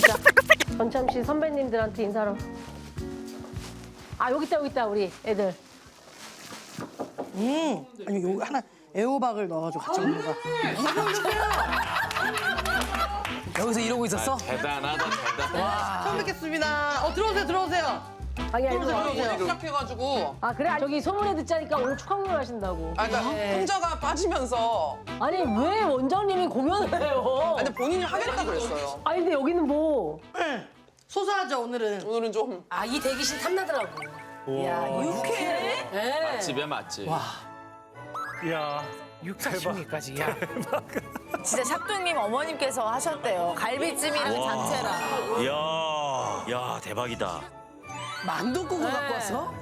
가자. 전참 씨 선배님들한테 인사로. 아 여기 있다 여기 있다 우리 애들. 음. 아니 요거 하나 애호박을 넣어가지고 같이 먹는 거. 여기서 이러고 있었어? 대단하다 대단. 처음 뵙겠습니다. 어 들어오세요 들어오세요. 아니야 이거. 들어오세요. 시작해가지고 아 그래 저기 소문에 듣자니까 오늘 축하 공연 하신다고. 아 그러니까 혼자가 빠지면서 아니 왜 원장님이 공연을 해요? 아, 근데 본인이 하겠다 그랬어요. 아니 근데 여기는 뭐 네. 소소하죠 오늘은. 오늘은 좀 아 이 대기실 탐나더라고. 야 육회? 네. 집에 맞지. 야, 육사십리까지. 야. 진짜 샵동님 어머님께서 하셨대요. 갈비찜이랑 잡채랑. 야, 야 대박이다. 만둣국을 갖고 왔어?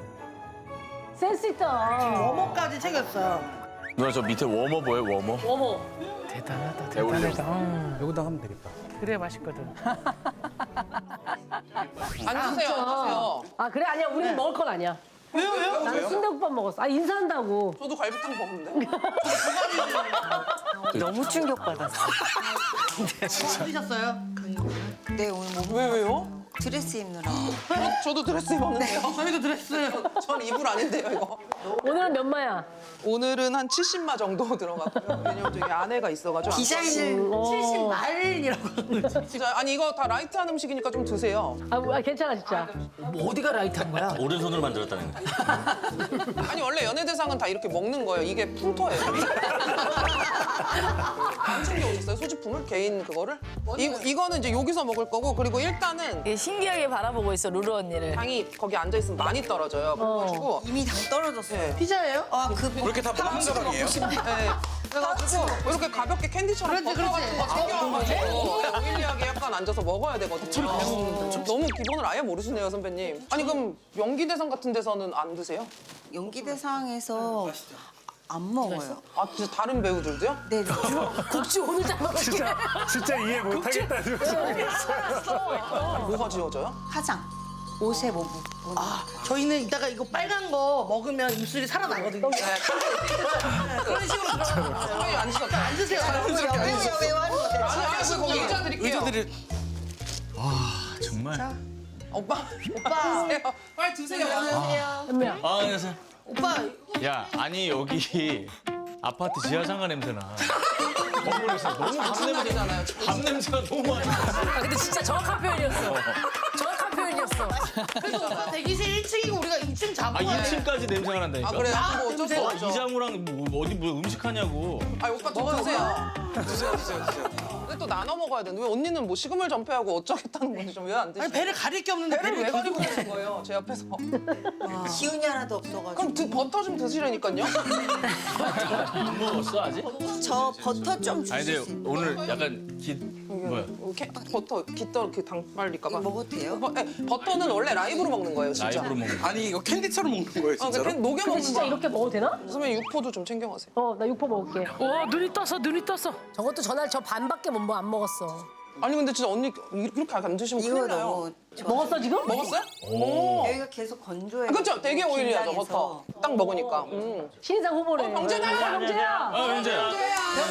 센스 있다. 어묵까지 챙겼어요. 누나 저 밑에 워머 보여 워머? 어머. 대단하다. 대단하다. 응. 여기다 하면 되겠다. 그래 맛있거든. 앉으세요 앉으세요. 아 그래 아니야 우리는 먹을 건 아니야. 왜요 왜요? 나는 순대국밥 먹었어. 아 인사한다고. 저도 갈비탕 먹는데. 너무 충격받았어. 드셨어요? 네 오늘 뭐 왜 왜요? 드레스 입느라 저, 저도 드레스 입었는데요. 저희도 드렸어요. 전 이불 아닌데요 이거. 오늘은 몇 마야? 오늘은 한 70마 정도 들어가고요. 왜냐면 저기 아내가 있어가지고. 디자인을 어. 70말이라고. 진짜 아니 이거 다 라이트한 음식이니까 좀 드세요. 아, 아 괜찮아 진짜. 뭐 어디가 라이트한 거야? 오른손으로 만들었다는 거. 아니 원래 연예 대상은 다 이렇게 먹는 거예요. 이게 풍토예요. 안 챙겨 오셨어요? 소지품을 개인 그거를? 이, 이거는 이제 여기서 먹을 거고 그리고 일단은 되게 신기하게 바라보고 있어 루루 언니를. 당이 거기 앉아 있으면 많이 떨어져요. 그래가지고 이미 당 떨어졌어요. 네. 피자예요? 아그 그렇게 다 먹는 가방이에요? 네. 그래가지고 이렇게 가볍게 캔디처럼 그렇지, 그렇지. 같은 거 챙겨와가지고 오일리하게 약간 앉아서 먹어야 되거든요. 너무 기본을 아예 모르시네요 선배님. 아니 그럼 연기 대상 같은 데서는 안 드세요? 연기 대상에서 안 먹어요. 아 진짜 다른 배우들도요? 네, 네. 국지 오늘 잘 먹을게. 진짜 진짜 이해 못하겠다. 뭐가 지워져요? 화장, 옷에 뭐 묻고. 아 저희는 이따가 이거 빨간 거 먹으면 입술이 살아나거든요. 네. 그런 식으로 들어가요. 선배님 앉으셨다. 앉으세요. 왜요 왜요 왜요 하는 아니 아니 거기 의자 드릴게요. 정말. 오빠 오빠, 드세요. 빨리 드세요. 몇명 아, 안녕하세요. 오빠 야, 아니 여기 아파트 지하상가 냄새나. 건물에서 너무 밥 냄새. 냄새 잖아요. 밥 냄새가 너무 많이 나. 아 근데 진짜 정확한 표현이었어. 정확한 표현이었어. 그래서 오빠 대기실 1층이고 우리가 2층 아, 잡은 거예요. 2층까지 냄새가 난다니까. 아 그래 뭐 어쩔 수 어, 없죠. 이장우랑 뭐 어디 뭐 음식 하냐고. 아 오빠 더 드세요. 드세요 드세요 드세요. 또 나눠 먹어야 되는데 왜 언니는 뭐 식음을 전폐하고 어쩌겠다는 건지 좀 왜안 아니 드시죠? 배를 가릴 게 없는데 배를 왜 배를 가지고 계신 거예요? 제 옆에서. 기운이 하나도 없어가지고. 그럼 드, 버터 좀 드시라니까요. 안 먹었어 아직? 저 버터 좀 아니 주실 수 근데 있나요? 오늘 약간 기 뭐야? 이렇게 버터 깃털 그 당 말릴까 봐. 먹어도 돼요? 버, 네, 버터는 원래 라이브로 먹는 거예요, 진짜. 라이브로 먹는 거. 아니 이거 캔디처럼 먹는 거예요 아, 진짜로? 그냥 녹여 근데 먹는 진짜 거. 이렇게 먹어도 되나? 선배님 육포도 좀 챙겨 가세요. 어 나 육포 먹을게. 와 눈이 떴어, 눈이 떴어. 저것도 전날 저 반밖에 못안 먹었어. 아니 근데 진짜 언니 이렇게 안 드시면 이거 큰일 나요. 너무 좋아. 먹었어 지금? 먹었어요? 여기가 계속 건조해. 그렇죠. 되게 오일리하죠 버터. 딱 먹으니까. 음. 신인상 후보래. 어, 병재다! 병재야. 아, 민재.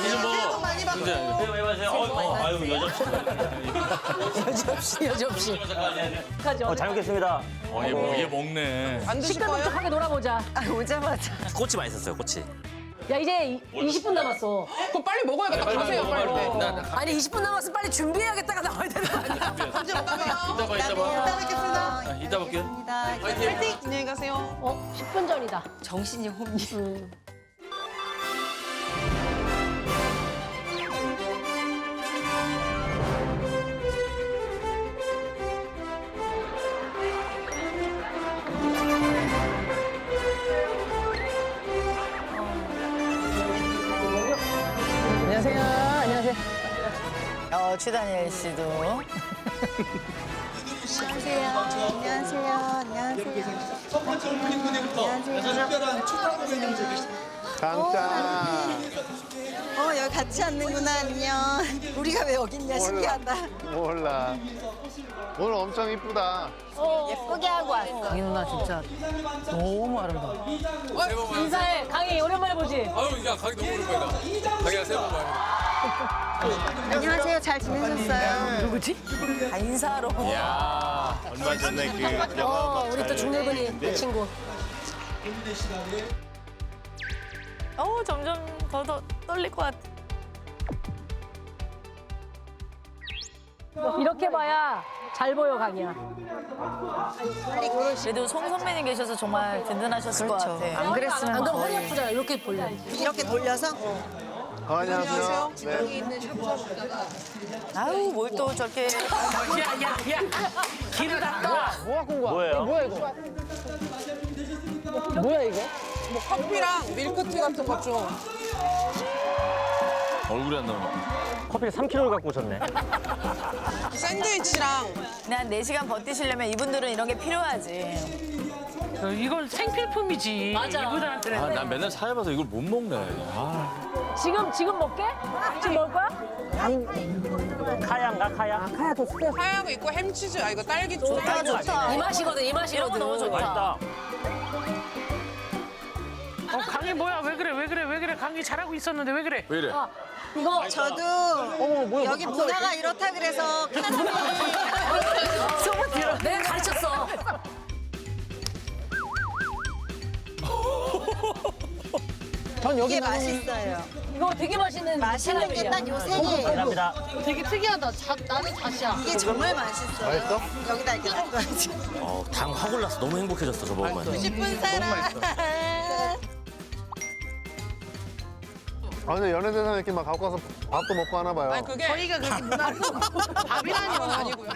민재 뭐? 많이 받고. 민재. 왜 마세요? 어, 어, 아유 여자. 여접시 여접시. 어, 잘 먹겠습니다. 어, 얘, 먹- 얘 먹네. 안 드실 거예요? 시끌벅적하게 놀아보자. 아, 오자마자. 꼬치 맛있었어요, 꼬치. 야 이제 20분 남았어. 그럼 빨리 먹어야겠다. 가세요 빨리. 아니 20분 남았으면 빨리 준비해야겠다가 나와야 되는 거 아니야? 이따 봐, 이따 봐. 이따 뵙겠습니다. 아, 이따 볼게요. 파이팅! 안녕히 가세요. 어 10분 전이다. 정신이 혼미. 음. 어 추다니엘 씨도. 안녕하세요. 안녕하세요. 안녕하세요. 안녕하세요. 어, 여기 같이 앉는구나. 안녕. 우리가 왜 여기 있냐. 신기하다. 몰라. 오늘 엄청 이쁘다. 예쁘게 하고 왔어. 강희 누나 진짜 너무 아름다워. 인사해. 강희 오랜만에 보지. 아유 야 가기 너무 오랜만이다. 가기가 새해 복 많이. 안녕하세요. 잘 지내셨어요? 누구지? 다 인사하러. 얼마 전에 그 영화 어, 우리 또 중늙은이 내 친구. 어 점점 더 더 떨릴 것 같아. 이렇게 봐야 잘 보여 강이야. 그래도 송 선배님 계셔서 정말 든든하셨을 것 같아. 안 그랬으면 안 그럼 허리. 아프잖아. 이렇게 볼래. 이렇게 돌려서? 어, 안녕하세요. 네. 아유 뭘 또 저렇게. 야야야 길을 닦아. 뭐예요? 뭐 커피랑 밀크티 같은 것 좀. 얼굴이 안 나오니까. 커피를 3kg를 갖고 오셨네. 샌드위치랑 한 4시간 버티시려면 이분들은 이런 게 필요하지. 어, 이건 생필품이지. 맞아. 이분들한테는. 아, 난 맨날 사해봐서 이걸 못 먹네. 아, 지금 지금 먹게? 지금 먹을 거야? 카야인가 카야? 하얗고 있고 햄치즈 아 이거 딸기 좋다. 좋다. 이 맛이거든. 이거 맛이거든. 너무 좋다. 맛있다. 어, 강희 뭐야? 왜 그래? 왜 그래? 왜 그래? 강희 잘하고 있었는데 왜 그래? 왜 이래? 이거 저도 여기 문화가 이렇다 그래서 카스미 내가 가르쳤어. 이게 맛있어요. 이거 되게 맛있는 맛있는 게 딱 요세 개예요. 감사합니다. 되게 특이하다. 자, 나는 다시야. 이게 정말 맛있어요. 맛있어? 여기다 이렇게 놔둬야지. 어, 당 확 올랐어. 너무 행복해졌어, 저 먹으면. 싶은 사람. 아, 근데 연예대상 이렇게 막 갖고 와서 밥도 먹고 하나 봐요. 아니 그게 저희가 그렇게 문화 밥이라는 건 아니고요.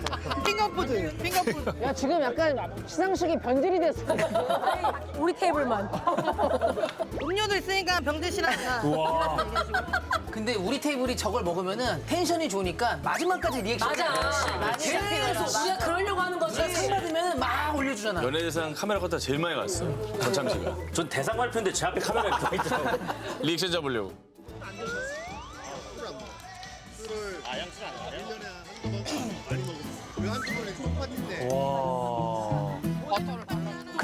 핑거푸드예요. 핑거푸드. 야 지금 약간 시상식이 변질이 됐어. 우리 테이블만. 음료도 있으니까 병 드시라고. 근데 우리 테이블이 저걸 먹으면은 텐션이 좋으니까 마지막까지 리액션. 맞아. 계속 우리가 그러려고 하는 거지. 상 받으면 막 올려주잖아. 연예대상 카메라 컷다 제일 많이 갔어. 전참시가. 전 대상 발표인데 제 앞에 카메라가 붙어 있더라고요. 리액션 잡으려고.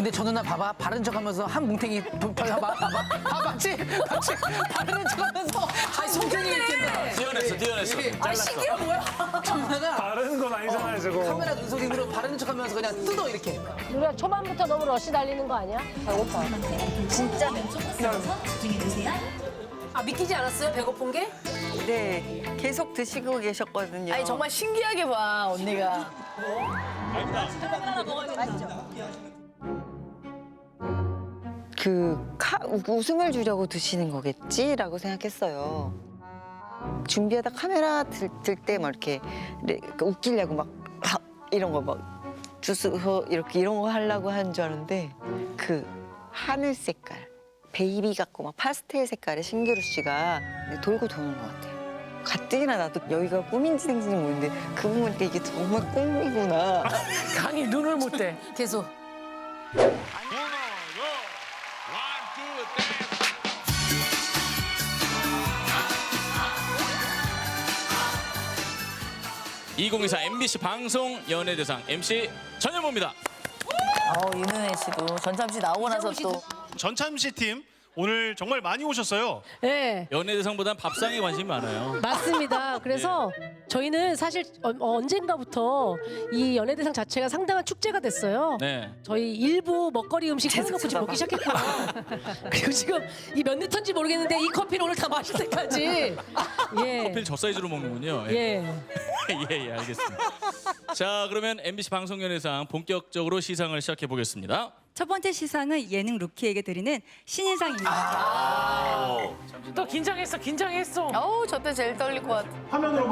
근데 저 누나 봐봐 바른 척하면서 한 뭉탱이 봐봐 봐봐 아 맞지 맞지 바른 척하면서 아 성격이 있겠네. 뛰어냈어, 뛰어냈어. 아 신기해 뭐야? 저 누나가 다른 건 아니잖아요, 저거. 카메라 눈속임으로 바른 척하면서 그냥 뜯어 이렇게. 우리가 초반부터 너무 러시 달리는 거 아니야? 배고파. 진짜 아 믿기지 않았어요? 배고픈 게? 네 계속 드시고 계셨거든요. 아니 정말 신기하게 봐 언니가. 그 카, 웃음을 주려고 드시는 거겠지라고 생각했어요. 준비하다 카메라 들 때 막 이렇게 레- 그 웃기려고 막 하- 이런 거 막 주스서 이렇게 이런 거 하려고 하는 줄 알았는데 그 하늘 색깔 베이비 같고 막 파스텔 색깔의 신기루 씨가 돌고 도는 것 같아요. 가뜩이나 나도 여기가 꿈인지 생지는 모르는데 그 부분 때 이게 정말 꿈이구나. 강희 눈을 못 떼. 계속. (2024) MBC 방송 연예대상 MC 전현무입니다. 어 윤은혜 씨도 전참 씨 나오고 나서 또 전참시 팀 오늘 정말 많이 오셨어요. 네. 연예대상보단 밥상에 관심이 많아요. 맞습니다. 그래서 저희는 사실 어, 언젠가부터 이 연예대상 자체가 상당한 축제가 됐어요. 네. 저희 일부 먹거리 음식 해놓고 지금 먹기 시작했고요. 그리고 지금 이 몇 리터인지 모르겠는데 이 커피를 오늘 다 마실 때까지. 예. 커피를 저 사이즈로 먹는군요. 예, 예. 예, 예, 알겠습니다. 자, 그러면 MBC 방송연예상 본격적으로 시상을 시작해 보겠습니다. 첫 번째 시상은 예능 루키에게 드리는 신인상입니다. 또 긴장했어, 긴장했어. 어우 저 때 제일 떨릴 것 같아.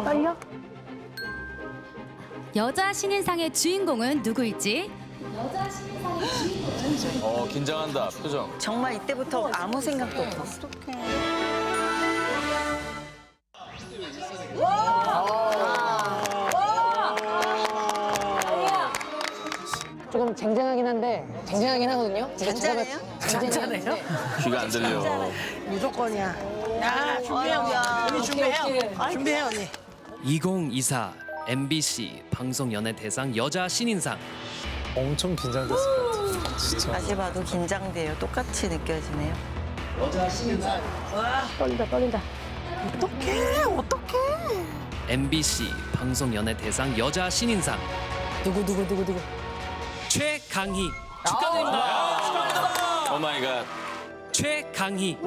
떨려? 여자 신인상의 주인공은 누구일지 어, 긴장한다, 표정. 정말 이때부터 아무 생각도 없었어. 조금 쟁쟁하긴 한데 쟁쟁하긴 하거든요. 괜찮아요? 쟁쟁해요? 귀가 안 들려. 무조건이야. 야 준비해 언니 준비해 준비해 언니. 2024 MBC 방송연예대상 여자 신인상 엄청 긴장됐을 것 같아요. 진짜. 다시 봐도 긴장돼요. 똑같이 느껴지네요. 떨린다 떨린다. 어떡해 어떡해. MBC 방송연예대상 여자 신인상 누구 누구 누구 누구. 최강희 축하드립니다. 오 마이 갓. 최강희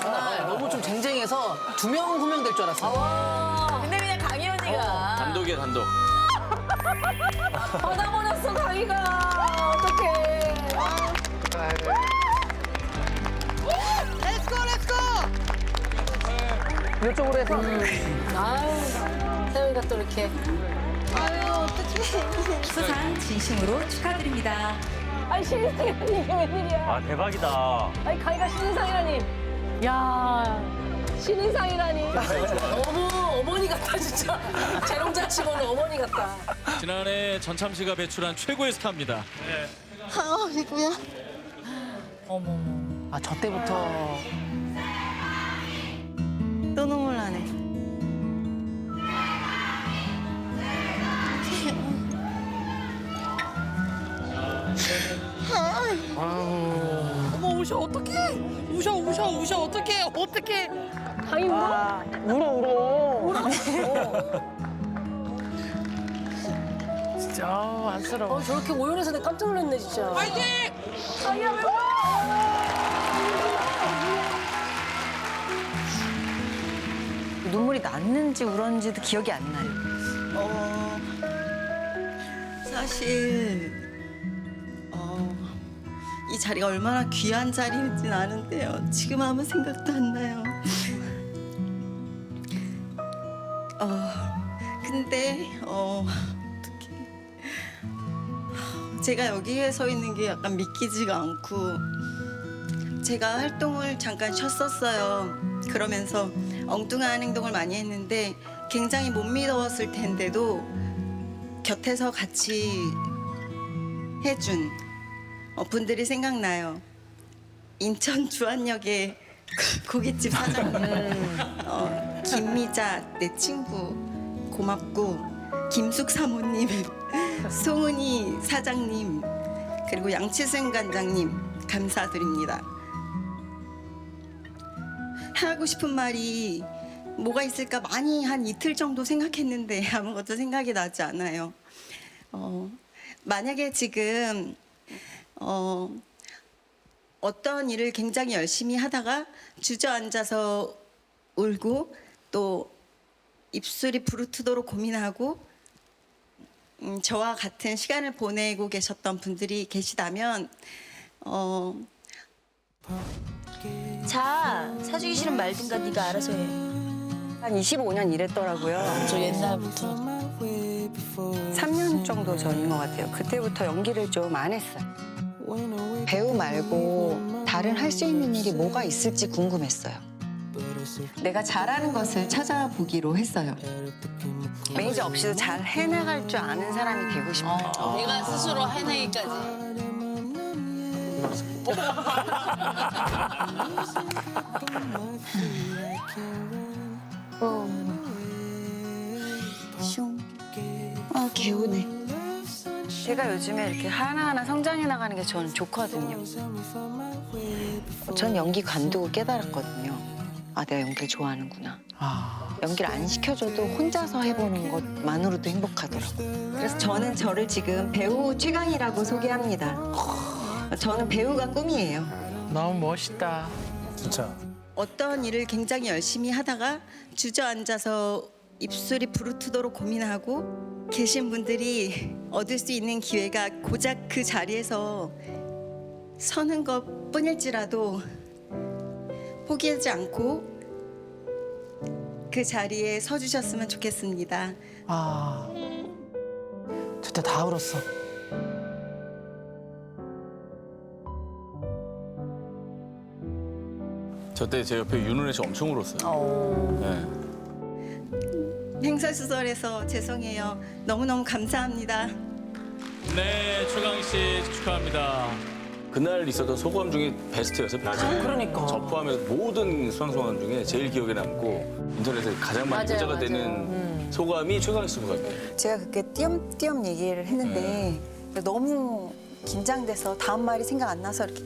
정말 너무 좀 쟁쟁해서 두명두명될 줄 알았어. 근데 그냥 강희 언니가 단독이야 단독. 받아버렸어 강희가. 어떡해. 이쪽으로 해서. 아유 태영이가 또 이렇게. 수상 진심으로 축하드립니다. 아이 신인상이라니 이게 웬일이야. 아 대박이다. 아니 강희가 신인상이라니. 야 신인상이라니. 너무 어머니 같다 진짜. 재롱자 치고는 어머니 같다. 지난해 전참시가 배출한 최고의 스타입니다. 아, 이거야. 아, 저 때부터. 또 눈물 나네. 어머 우셔 어떡해 우셔 우셔 우셔 어떡해 어떡해 강희 울어? 울어 울어 진짜 아, 안쓰러워. 어 저렇게 오열해서 내가 깜짝 놀랐네 진짜. 파이팅 강희야 왜 울어? 눈물이 났는지 울었는지도 기억이 안 나요. 어, 사실 어, 이 자리가 얼마나 귀한 자리인지는 아는데요. 지금 아무 생각도 안 나요. 어, 근데 어, 어떡해. 제가 여기에 서 있는 게 약간 믿기지가 않고 제가 활동을 잠깐 쉬었었어요. 그러면서 엉뚱한 행동을 많이 했는데 굉장히 못 믿어왔을 텐데도 곁에서 같이 해준 어, 분들이 생각나요. 인천 주안역의 고깃집 사장님, 어, 김미자 내 친구 고맙고 김숙 사모님, 송은이 사장님 그리고 양치승 관장님 감사드립니다. 하고 싶은 말이 뭐가 있을까 많이 한 이틀 정도 생각했는데 아무것도 생각이 나지 않아요. 어, 만약에 지금 어, 어떤 일을 굉장히 열심히 하다가 주저앉아서 울고 또 입술이 부르트도록 고민하고 음, 저와 같은 시간을 보내고 계셨던 분들이 계시다면 어, 자 사주기 싫으면 말든가 네가 알아서 해. 한 25년 일했더라고요. 저 옛날부터. 3년 정도 전인 것 같아요. 그때부터 연기를 좀 안 했어요. 배우 말고 다른 할 수 있는 일이 뭐가 있을지 궁금했어요. 내가 잘하는 것을 찾아보기로 했어요. 매니저 없이도 잘 해나갈 줄 아는 사람이 되고 싶어요. 내가 스스로 해내기까지. 슝. 아, 개운해. 제가 요즘에 이렇게 하나하나 성장해 나가는 게 저는 좋거든요. 전 연기 관두고 깨달았거든요. 아, 내가 연기를 좋아하는구나. 아, 연기를 안 시켜줘도 혼자서 해보는 것만으로도 행복하더라고요. 그래서 저는 저를 지금 배우 최강이라고 소개합니다. 저는 배우가 꿈이에요. 너무 멋있다. 진짜. 어떤 일을 굉장히 열심히 하다가 주저앉아서 입술이 부르트도록 고민하고 계신 분들이 얻을 수 있는 기회가 고작 그 자리에서 서는 것 뿐일지라도 포기하지 않고 그 자리에 서주셨으면 좋겠습니다. 아. 진짜 다 울었어. 저 때 제 옆에 윤은혜 씨 엄청 울었어요. 네. 행사수설에서 죄송해요. 너무너무 감사합니다. 네, 최강희 씨 축하합니다. 그날 있었던 소감 중에 베스트였어요. 베스트. 그러니까. 저 포함해서 모든 수상소감 중에 제일 기억에 남고 인터넷에 가장 많이 맞아요, 호자가 맞아요. 되는 소감이 최강희 씨 소감이에요. 제가 그렇게 띄엄띄엄 얘기를 했는데 너무 긴장돼서 다음 말이 생각 안 나서 이렇게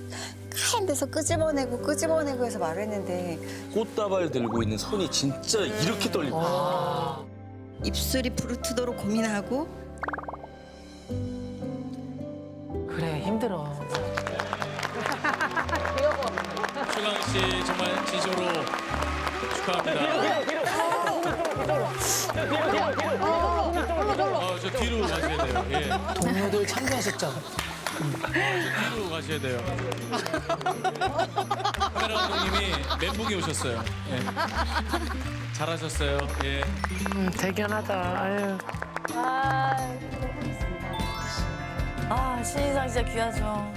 하얀 데서 끄집어내고 끄집어내고 해서 말을 했는데 꽃다발 들고 있는 손이 진짜 이렇게 떨리고 입술이 부르트도록 고민하고 힘들어. 최강 씨 정말 진심으로 축하합니다. 어, 저 뒤로 가셔야 돼요. 예. 동료들 참여하셨죠? 뒤로 가셔야 돼요. 카메라 감독님이 멘붕이 오셨어요. 예. 잘하셨어요. 예. 음, 대견하다. 아유. 아 아, 신인상 진짜 귀하죠.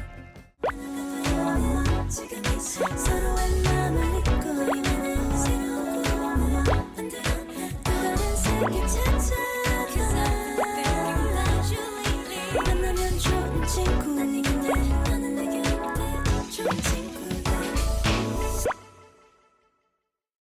친구 아니 근데 너는 내게 좋은 친구